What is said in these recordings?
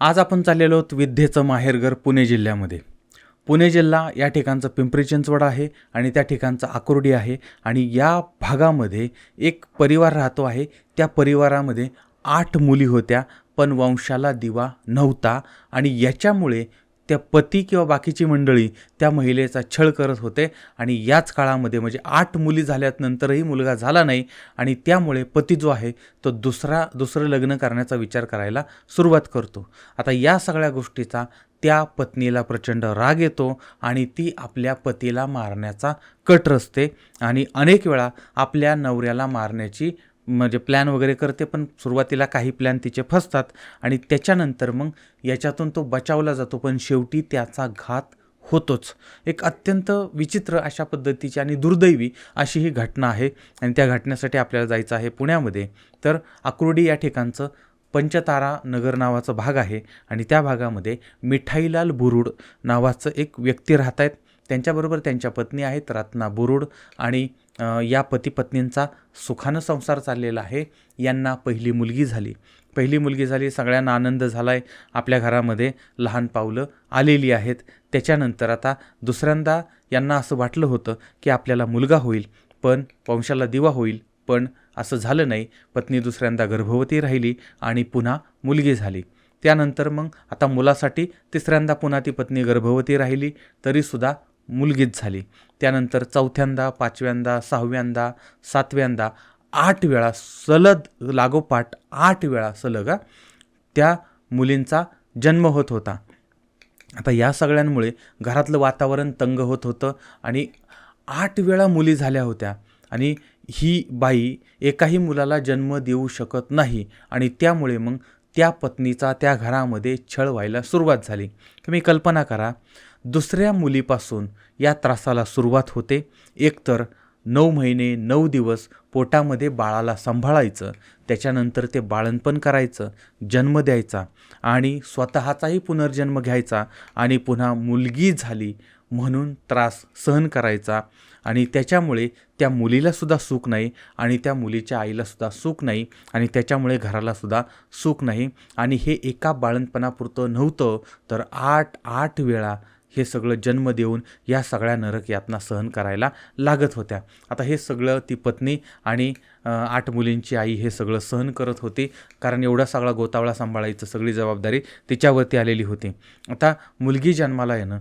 आज आपण चाललेलो आहोत विद्येचं माहेरघर पुणे जिल्ह्यामध्ये. पुणे जिल्हा या ठिकाणचं पिंपरी चिंचवड आहे आणि त्या ठिकाणचं आकुर्डी आहे आणि या भागामध्ये एक परिवार राहतो आहे. त्या परिवारामध्ये आठ मुली होत्या पण वंशाला दिवा नव्हता आणि याच्यामुळे त्या पती किंवा बाकीची मंडळी त्या महिलेचा छळ करत होते आणि याच काळामध्ये म्हणजे आठ मुली झाल्यानंतरही मुलगा झाला नाही आणि त्यामुळे पती जो आहे तो दुसरा दुसरं लग्न करण्याचा विचार करायला सुरुवात करतो. आता या सगळ्या गोष्टीचा त्या पत्नीला प्रचंड राग येतो आणि ती आपल्या पतीला मारण्याचा कट रचते आणि अनेक वेळा आपल्या नवऱ्याला मारण्याची म्हणजे प्लॅन वगैरे करते पण सुरुवातीला काही प्लॅन तिचे फसतात आणि त्याच्यानंतर मग याच्यातून तो बचावला जातो पण शेवटी त्याचा घात होतोच. एक अत्यंत विचित्र अशा पद्धतीची आणि दुर्दैवी अशी ही घटना आहे आणि त्या घटनेसाठी आपल्याला जायचं आहे पुण्यामध्ये. तर आकुर्डी या ठिकाणचं पंचतारा नगर नावाचा भाग आहे आणि त्या भागामध्ये मिठाईलाल बुरुड नावाचं एक व्यक्ती राहत आहेत त्यांच्याबरोबर त्यांच्या पत्नी आहेत रत्ना बुरुड आणि या पती पत्नींचा सुखानं संसार चाललेला आहे. यांना पहिली मुलगी झाली. पहिली मुलगी झाली सगळ्यांना आनंद झाला आहे आपल्या घरामध्ये लहान पावलं आलेली आहेत. त्याच्यानंतर आता दुसऱ्यांदा यांना असं वाटलं होतं की आपल्याला मुलगा होईल पण वंशाला दिवा होईल. पण असं झालं नाही. पत्नी दुसऱ्यांदा गर्भवती राहिली आणि पुन्हा मुलगी झाली. त्यानंतर मग आता मुलासाठी तिसऱ्यांदा पुन्हा ती पत्नी गर्भवती राहिली. तरीसुद्धा मुलगीच झाली. त्यानंतर चौथ्यांदा पाचव्यांदा सहाव्यांदा सातव्यांदा आठ वेळा सलग लागोपाठ आठ वेळा सलग त्या मुलींचा जन्म होत होता. आता या सगळ्यांमुळे घरातलं वातावरण तंग होत होतं आणि आठ वेळा मुली झाल्या होत्या आणि ही बाई एकाही मुलाला जन्म देऊ शकत नाही आणि त्यामुळे मग त्या पत्नीचा त्या घरामध्ये छळ व्हायला सुरुवात झाली. तुम्ही कल्पना करा दुसऱ्या मुलीपासून या त्रासाला सुरुवात होते. एकतर नऊ महिने नऊ दिवस पोटामध्ये बाळाला सांभाळायचं त्याच्यानंतर ते बाळणपण करायचं जन्म द्यायचा आणि स्वतःचाही पुनर्जन्म घ्यायचा आणि पुन्हा मुलगी झाली म्हणून त्रास सहन करायचा आणि त्याच्यामुळे त्या मुलीलासुद्धा सुख नाही आणि त्या मुलीच्या आईलासुद्धा सुख नाही आणि त्याच्यामुळे घरालासुद्धा सुख नाही. आणि हे एका बाळणपणापुरतं नव्हतं तर आठ आठ वेळा हे सगळं जन्म देऊन या सगळ्या नरक यातना सहन करायला लागत होत्या. आता हे सगळं ती पत्नी आणि आठ मुलींची आई हे सगळं सहन करत होती. कारण एवढा सगळा गोतावळा सांभाळायचं सगळी जबाबदारी तिच्यावरती आलेली होती. आता मुलगी जन्माला येणं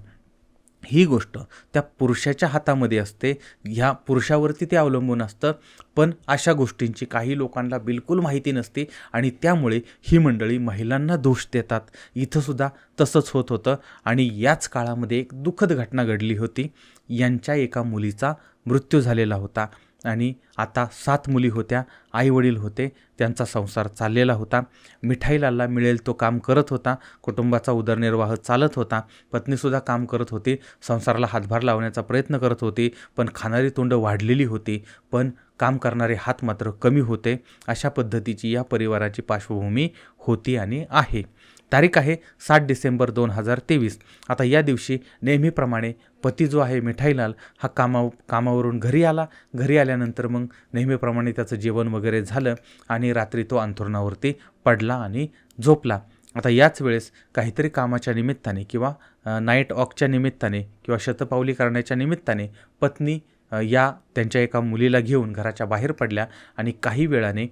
ही गोष्ट त्या पुरुषाच्या हातामध्ये असते. ह्या पुरुषावरती ते अवलंबून असतं. पण अशा गोष्टींची काही लोकांना बिलकुल माहिती नसते आणि त्यामुळे ही मंडळी महिलांना दोष देतात. इथंसुद्धा तसंच होत होतं आणि याच काळामध्ये एक दुःखद घटना घडली होती. यांच्या एका मुलीचा मृत्यू झालेला होता. आणि आता सात मुली होत्या आईवडील होते त्यांचा संसार चाललेला होता. मिठाईलाला मिळेल तो काम करत होता कुटुंबाचा उदरनिर्वाह चालत होता. पत्नीसुद्धा काम करत होती संसाराला हातभार लावण्याचा प्रयत्न करत होती पण खाणारी तोंड वाढलेली होती. पण काम करणारे हात मात्र कमी होते. अशा पद्धतीची या परिवाराची पार्श्वभूमी होती आणि आहे. तारीख आहे सात डिसेंबर दोन हजार तेवीस. आता या दिवशी नेहमीप्रमाणे पती जो आहे मिठाईलाल हा कामा कामावरून घरी आला. घरी आल्यानंतर मग नेहमीप्रमाणे त्याचं जेवण वगैरे झालं आणि रात्री तो अंथरुणावरती पडला आणि झोपला. आता याच वेळेस काहीतरी कामाच्या निमित्ताने किंवा नाईट ऑकच्या निमित्ताने किंवा शतपावली करण्याच्या निमित्ताने पत्नी या त्यांच्या एका मुलीला घेऊन घराच्या बाहेर पडल्या आणि काही वेळाने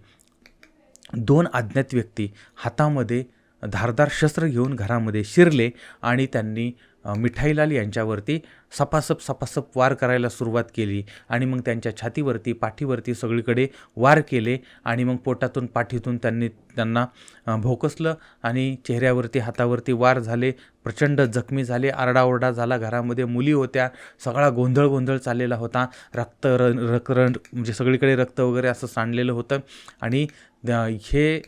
दोन अज्ञात व्यक्ती हातामध्ये धारदार शस्त्र घेऊन घरामध्ये शिरले आणि त्यांनी मिठाईलाल यांच्यावरती सपासप सपासप वार करायला सुरुवात केली आणि मग त्यांच्या छातीवरती पाठीवरती सगळीकडे वार केले आणि मग पोटातून पाठीतून त्यांनी त्यांना भोकसलं आणि चेहऱ्यावरती हातावरती वार झाले प्रचंड जखमी झाले आरडाओरडा झाला घरामध्ये मुली होत्या सगळा गोंधळ गोंधळ चाललेला होता रक्त र रकरण म्हणजे सगळीकडे रक्त वगैरे असं सांडलेलं होतं आणि हे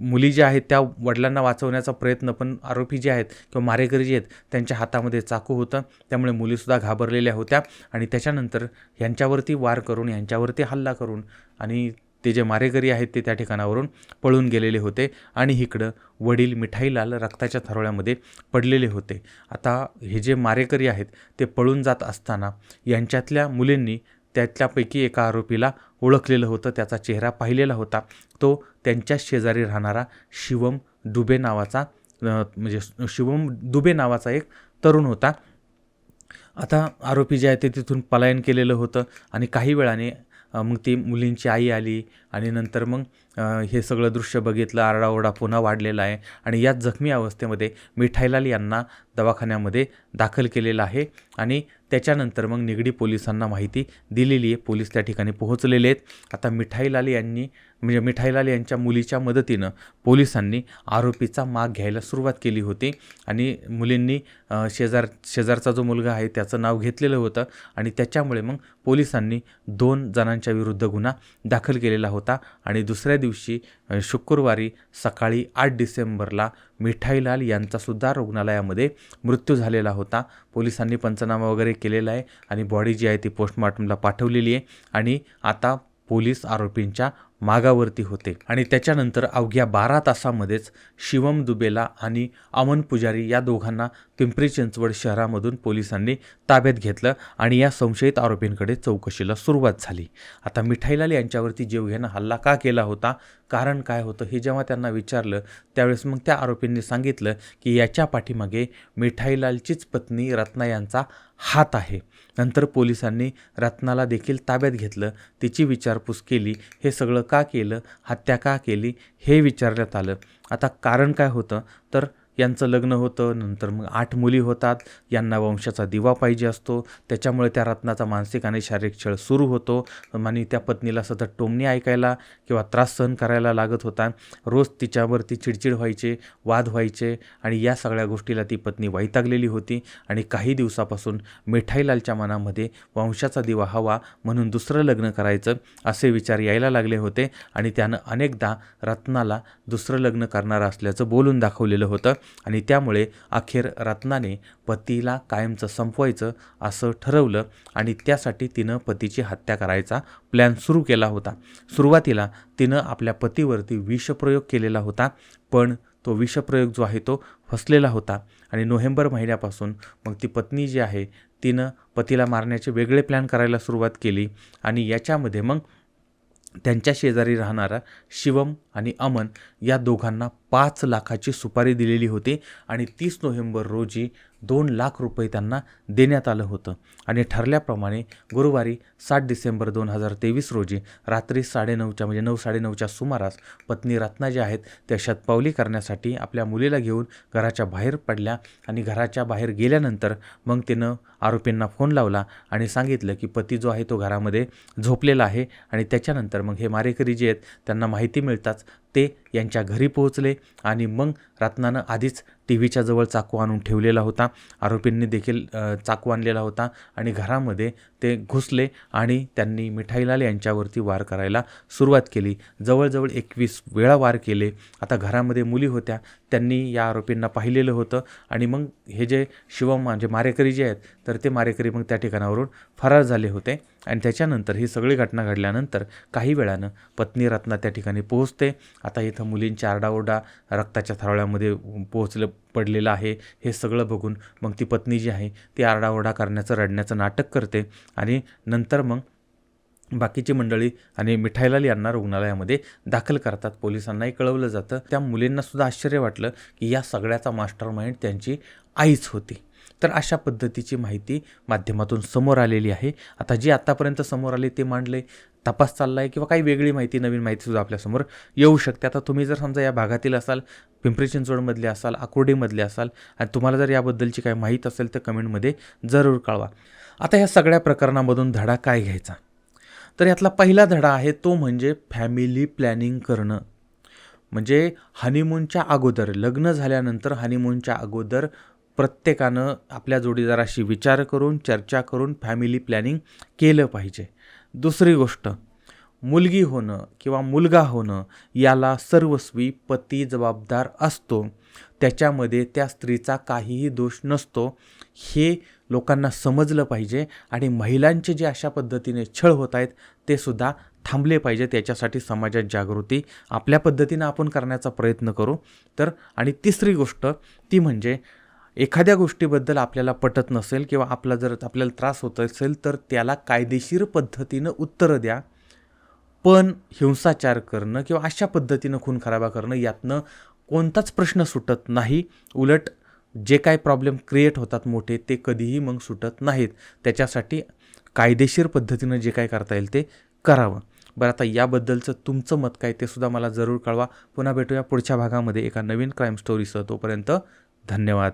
मुली ज्या आहेत त्या वडिलांना वाचवण्याचा प्रयत्न पण आरोपी जे आहेत किंवा मारेकरी जे आहेत त्यांच्या हातामध्ये चाकू होतं. त्यामुळे मुलीसुद्धा घाबरलेल्या होत्या. आणि त्याच्यानंतर यांच्यावरती वार करून यांच्यावरती हल्ला करून आणि ते जे मारेकरी आहेत ते त्या ठिकाणावरून पळून गेलेले होते आणि इकडं वडील मिठाईलाल रक्ताच्या थरोळ्यामध्ये पडलेले होते. आता हे जे मारेकरी आहेत ते पळून जात असताना यांच्यातल्या मुलींनी त्यातल्यापैकी एका आरोपीला ओळखलेलं होतं. त्याचा चेहरा पाहिलेला होता. तो त्यांच्या शेजारी राहणारा शिवम दुबे नावाचा म्हणजे शिवम दुबे नावाचा एक तरुण होता. आता आरोपी जे आहे ते तिथून पलायन केलेलं होतं आणि काही वेळाने मग ती मुलींची आई आली आणि नंतर मग हे सगळं दृश्य बघितलं आरडाओरडा पुन्हा वाढलेला आहे आणि याच जखमी अवस्थेमध्ये मिठाईलाल यांना दवाखान्यामध्ये दाखल केलेलं आहे आणि त्याच्यानंतर मग निगडी पोलिसांना माहिती दिलेली आहे. पोलीस त्या ठिकाणी पोहोचलेले आहेत. आता मिठाईलाल यांनी म्हणजे मिठाईलाल यांच्या मुलीच्या मदतीनं पोलिसांनी आरोपीचा माग घ्यायला सुरुवात केली होती. आणि मुलींनी शेजार शेजारचा जो मुलगा आहे त्याचं नाव घेतलेलं होतं. आणि त्याच्यामुळे मग पोलिसांनी दोन जणांच्या विरुद्ध गुन्हा दाखल केलेला होता. आणि दुसऱ्या दिवशी शुक्रवारी सकाळी आठ डिसेंबरला मिठाईलाल यांचासुद्धा रुग्णालयामध्ये मृत्यू झालेला होता. पोलिसांनी पंचनामा वगैरे केलेला आहे आणि बॉडी जी आहे ती पोस्टमॉर्टमला पाठवलेली आहे. आणि आता पोलीस आरोपींच्या मागावरती होते. आणि त्याच्यानंतर अवघ्या बारा तासामध्येच शिवम दुबेला आणि अमन पुजारी या दोघांना पिंपरी चिंचवड शहरामधून पोलिसांनी ताब्यात घेतलं आणि या संशयित आरोपींकडे चौकशीला सुरुवात झाली. आता मिठाईलाल यांच्यावरती जीवघेनं हल्ला का केला होता? कारण काय होतं हे जेव्हा त्यांना विचारलं त्यावेळेस मग त्या आरोपींनी सांगितलं की याच्या पाठीमागे मिठाईलालचीच पत्नी रत्ना यांचा हात आहे. नंतर पोलिसांनी रत्नाला देखील ताब्यात घेतलं तिची विचारपूस केली हे सगळं का केलं? हत्या का केली? हे विचारण्यात आलं. आता कारण काय होतं? तर यांचं लग्न होतं नंतर मग आठ मुली होतात यांना वंशाचा दिवा पाहिजे असतो. त्याच्यामुळे त्या रत्नाचा मानसिक आणि शारीरिक छळ सुरू होतो. आणि त्या पत्नीला सतत टोमणी ऐकायला किंवा त्रास सहन करायला लागत होता. रोज तिच्यावरती चिडचिड व्हायचे वाद व्हायचे आणि या सगळ्या गोष्टीला ती पत्नी वैतागलेली होती. आणि काही दिवसापासून मिठाईलालच्या मनामध्ये वंशाचा दिवा हवा म्हणून दुसरं लग्न करायचं असे विचार यायला लागले होते. आणि त्यानं अनेकदा रत्नाला दुसरं लग्न करणार असल्याचं बोलून दाखवलेलं होतं. आणि त्यामुळे अखेर रत्नाने पतीला कायमचं संपवायचं असं ठरवलं आणि त्यासाठी तिनं पतीची हत्या करायचा प्लॅन सुरू केला होता. सुरुवातीला तिनं आपल्या पतीवरती विषप्रयोग केलेला होता पण तो विषप्रयोग जो आहे तो फसलेला होता आणि नोव्हेंबर महिन्यापासून मग ती पत्नी जी आहे तिनं पतीला मारण्याचे वेगळे प्लॅन करायला सुरुवात केली आणि याच्यामध्ये मग त्यांच्या शेजारी राहणारा शिवम आणि अमन या दोघांना पाच लाखाची सुपारी दिलेली होती आणि तीस नोव्हेंबर रोजी दोन लाख रुपये त्यांना देण्यात आलं होतं. आणि ठरल्याप्रमाणे गुरुवारी सात डिसेंबर दोन हजार तेवीस रोजी रात्री साडेनऊच्या म्हणजे नऊ साडेनऊच्या सुमारास पत्नी रत्ना ज्या आहेत त्या शतपावली करण्यासाठी आपल्या मुलीला घेऊन घराच्या बाहेर पडल्या आणि घराच्या बाहेर गेल्यानंतर मग तिनं आरोपींना फोन लावला आणि सांगितलं की पती जो आहे तो घरामध्ये झोपलेला आहे आणि त्याच्यानंतर मग हे मारेकरी जे आहेत त्यांना माहिती मिळताच ते यांच्या घरी पोहोचले आणि मग रत्नानं आधीच टी व्हीच्या जवळ चाकू आणून ठेवलेला होता. आरोपींनी देखील चाकू आणलेला होता आणि घरामध्ये ते घुसले आणि त्यांनी मिठाईलाल यांच्यावरती वार करायला सुरुवात केली. जवळजवळ एकवीस वेळा वार केले. आता घरामध्ये मुली होत्या. त्यांनी या आरोपींना पाहिलेलं होतं आणि मग हे जे शिवम म्हणजे मारेकरी जे आहेत तर ते मारेकरी मग त्या ठिकाणावरून फरार झाले होते. आणि त्याच्यानंतर ही सगळी घटना घडल्यानंतर काही वेळानं पत्नी रत्ना त्या ठिकाणी पोहोचते. आता इथं मुलींच्या आरडाओरडा रक्ताच्या थारोळ्यामध्ये पोहोचलं पडलेलं आहे. हे सगळं बघून मग ती पत्नी जी आहे ती आरडाओरडा करण्याचं रडण्याचं नाटक करते आणि नंतर मग बाकीची मंडळी आणि मिठाईलाल यांना रुग्णालयामध्ये दाखल करतात. पोलिसांनाही कळवलं जातं. त्या मुलींनासुद्धा आश्चर्य वाटलं की या सगळ्याचा मास्टर माइंड त्यांची आईच होती. तर अशा पद्धतीची माहिती माध्यमातून समोर आलेली आहे. आता जी आत्तापर्यंत समोर आली ते मांडले. तपास चालला आहे किंवा काही वेगळी माहिती नवीन माहितीसुद्धा आपल्यासमोर येऊ शकते. आता तुम्ही जर समजा या भागातील असाल पिंपरी चिंचवडमधले असाल आकुर्डीमधले असाल आणि तुम्हाला जर याबद्दलची काही माहीत असेल तर कमेंटमध्ये जरूर कळवा. आता या सगळ्या प्रकरणामधून धडा काय घ्यायचा? तर यातला पहिला धडा आहे तो म्हणजे फॅमिली प्लॅनिंग करणं. म्हणजे हनीमूनच्या अगोदर लग्न झाल्यानंतर हनीमूनच्या अगोदर प्रत्येकानं आपल्या जोडीदाराशी विचार करून चर्चा करून फॅमिली प्लॅनिंग केलं पाहिजे. दुसरी गोष्ट मुलगी होणं किंवा मुलगा होणं याला सर्वस्वी पती जबाबदार असतो. त्याच्यामध्ये त्या स्त्रीचा काहीही दोष नसतो. हे लोकांना समजलं पाहिजे आणि महिलांचे जे अशा पद्धतीने छळ होत आहेत ते सुद्धा थांबले पाहिजे त्याच्यासाठी समाजात जागृती आपल्या पद्धतीनं आपण करण्याचा प्रयत्न करू. तर आणि तिसरी गोष्ट ती म्हणजे एखाद्या गोष्टीबद्दल आपल्याला पटत नसेल किंवा आपला जर आपल्याला त्रास होत असेल तर त्याला कायदेशीर पद्धतीनं उत्तरं द्या. पण हिंसाचार करणं किंवा अशा पद्धतीनं खून खराबा करणं यातनं कोणताच प्रश्न सुटत नाही. उलट जे काय प्रॉब्लेम क्रिएट होतात मोठे ते कधीही मग सुटत नाहीत. त्याच्यासाठी कायदेशीर पद्धतीनं जे काय करता येईल ते करावं. बरं आता याबद्दलचं तुमचं मत काय ते सुद्धा मला जरूर कळवा. पुन्हा भेटूया पुढच्या भागामध्ये एका नवीन क्राईम स्टोरीसह तोपर्यंत धन्यवाद.